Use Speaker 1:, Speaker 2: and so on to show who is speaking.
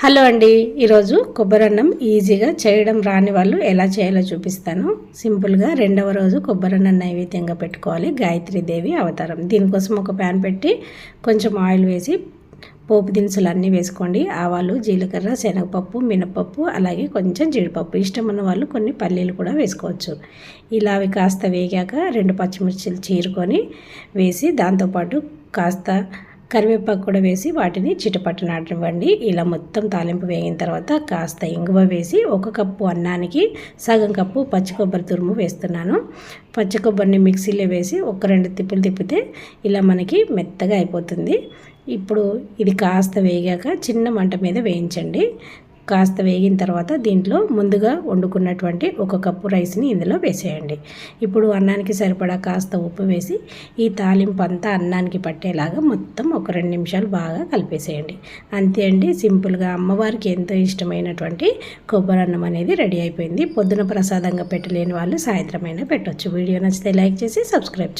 Speaker 1: Hello అండి. ఈరోజు కొబ్బరి అన్నం ఈజీగా చేయడం రాని వాళ్ళు ఎలా చేయాలో చూపిస్తాను. సింపుల్గా రెండవ రోజు కొబ్బరి అన్నం నైవేద్యంగా పెట్టుకోవాలి. గాయత్రీదేవి అవతారం. దీనికోసం ఒక ప్యాన్ పెట్టి కొంచెం ఆయిల్ వేసి పోపు దినుసులు అన్నీ వేసుకోండి. ఆవాలు జీలకర్ర శనగపప్పు మినపప్పు అలాగే కొంచెం జీడిపప్పు. ఇష్టం ఉన్న వాళ్ళు కొన్ని పల్లీలు కూడా వేసుకోవచ్చు. ఇలా అవి కాస్త వేగాక రెండు పచ్చిమిర్చిలు చీరుకొని వేసి దాంతోపాటు కాస్త కరివేపాకు కూడా వేసి వాటిని చిటపట్టనివ్వండి ఇలా మొత్తం తాలింపు వేగిన తర్వాత కాస్త ఇంగువ వేసి ఒక కప్పు అన్నానికి సగం కప్పు పచ్చి కొబ్బరి తురుము వేస్తున్నాను. పచ్చి కొబ్బరిని మిక్సీలో వేసి ఒక రెండు తిప్పులు తిప్పితే ఇలా మనకి మెత్తగా అయిపోతుంది. ఇప్పుడు ఇది కాస్త వేగాక చిన్న మంట మీద వేయించండి. కాస్త వేగిన తర్వాత దీంట్లో ముందుగా వండుకున్నటువంటి ఒక కప్పు రైస్ని ఇందులో వేసేయండి. ఇప్పుడు అన్నానికి సరిపడా కాస్త ఉప్పు వేసి ఈ తాలింపు అంతా అన్నానికి పట్టేలాగా మొత్తం ఒక రెండు నిమిషాలు బాగా కలిపేసేయండి. అంతే అండి సింపుల్గా అమ్మవారికి ఎంతో ఇష్టమైనటువంటి కొబ్బరి అన్నం అనేది రెడీ అయిపోయింది. పొద్దున ప్రసాదంగా పెట్టలేని వాళ్ళు సాయంత్రమైనా పెట్టవచ్చు వీడియో నచ్చితే లైక్ చేసి సబ్స్క్రైబ్